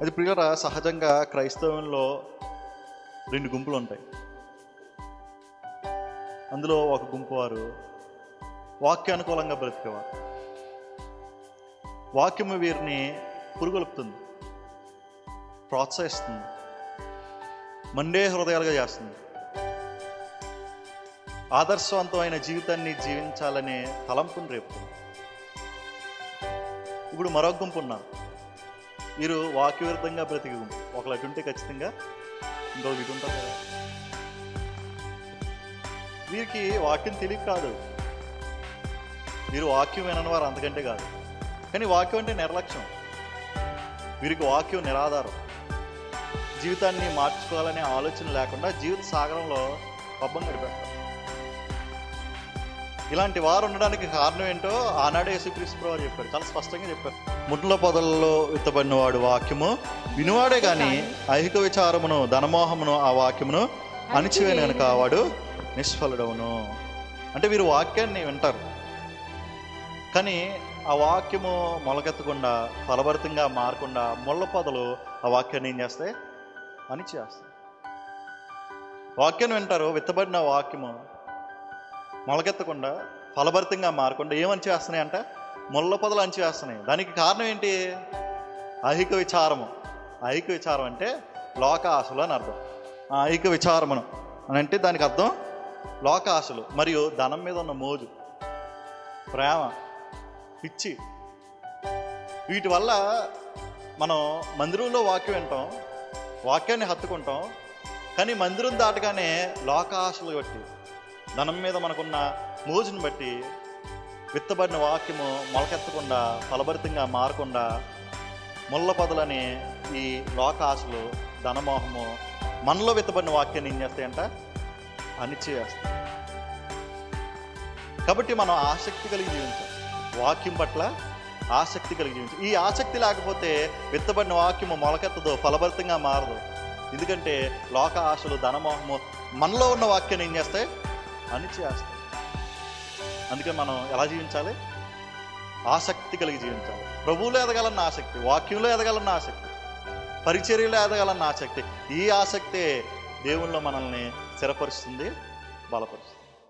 అది ప్రియుల సహజంగా క్రైస్తవంలో రెండు గుంపులు ఉంటాయి అందులో ఒక గుంపు వారు వాక్యానుకూలంగా బ్రతికేవారు. వాక్యము వీరిని పురుగొలుపుతుంది ప్రోత్సహిస్తుంది మండే హృదయాలుగా చేస్తుంది. ఆదర్శవంతమైన జీవితాన్ని జీవించాలనే తలంపుని రేపు ఇప్పుడు మరొక గుంపు ఉన్నారు వీరు వాక్యవిరుద్ధంగా బ్రతికి ఒకళ్ళు అటుంటే ఖచ్చితంగా ఇంకొకరు ఇటు ఉంటారు కదా. వీరికి వాక్యం తెలియదు కాదు. వీరు వాక్యం వినని వారు అంతకంటే కాదు. కానీ వాక్యం అంటే నిర్లక్ష్యం. వీరికి వాక్యం నిరాధారం. జీవితాన్ని మార్చుకోవాలనే ఆలోచన లేకుండా జీవిత సాగరంలో పబ్బం గడిపేస్తారు. ఇలాంటి వారు ఉండడానికి కారణం ఏంటో ఆనాడే యేసుక్రీస్తు ప్రభు వారు చెప్పారు. చాలా స్పష్టంగా చెప్పారు. ముట్ల పొదలలో విత్తబడిన వాడు వాక్యము వినువాడే కానీ ఐహిక విచారమును ధనమోహమును ఆ వాక్యమును అణిచివేను కనుక వాడు నిష్ఫలుడవును. అంటే వీరు వాక్యాన్ని వింటారు. కానీ ఆ వాక్యము మొలకెత్తకుండా ఫలభరితంగా మారకుండా ముళ్ళ పొదలు ఆ వాక్యాన్ని ఏం చేస్తాయి? అణిచేస్తాయి వాక్యాన్ని వింటారు. విత్తబడిన వాక్యము మొలకెత్తకుండా ఫలభరితంగా మారకుండా ఏమని చేస్తున్నాయంట అంటే ముళ్ళ పొదలు అంచి వేస్తున్నాయి దానికి కారణం ఏంటి? ఐహిక విచారము. ఐహిక విచారం అంటే లోక ఆశలు అని అర్థం. ఆ ఐహిక విచారమును అని అంటే దానికి అర్థం లోక ఆశలు మరియు ధనం మీద ఉన్న మోజు ప్రేమ పిచ్చి. వీటి వల్ల మనం మందిరంలో వాక్యం వింటాం వాక్యాన్ని హత్తుకుంటాం కానీ మందిరం దాటగానే లోక ఆశలు బట్టి ధనం మీద మనకున్న మోజుని బట్టి విత్తబడిన వాక్యము మొలకెత్తకుండా ఫలభరితంగా మారకుండా ముళ్ళపదలని ఈ లోక ఆశలు ధనమోహము మనలో విత్తబడిన వాక్యాన్ని ఏం చేస్తాయంట? అణిచివేస్తాయి కాబట్టి మనం ఆసక్తి కలిగి జీవించాలి. వాక్యం పట్ల ఆసక్తి కలిగి జీవించాలి. ఈ ఆసక్తి లేకపోతే విత్తబడిన వాక్యము మొలకెత్తదు ఫలభరితంగా మారదు. ఎందుకంటే లోక ఆశలు ధనమోహము మనలో ఉన్న వాక్యాన్ని ఏం చేస్తాయి? అణిచేస్తాయి అందుకే మనం ఎలా జీవించాలి? ఆసక్తి కలిగి జీవించాలి. ప్రభువులో ఎదగాలన్న ఆసక్తి వాక్యంలో ఎదగాలన్న ఆసక్తి పరిచర్యలో ఎదగాలన్న ఆసక్తి ఈ ఆసక్తే దేవుల్లో మనల్ని స్థిరపరుస్తుంది బలపరుస్తుంది.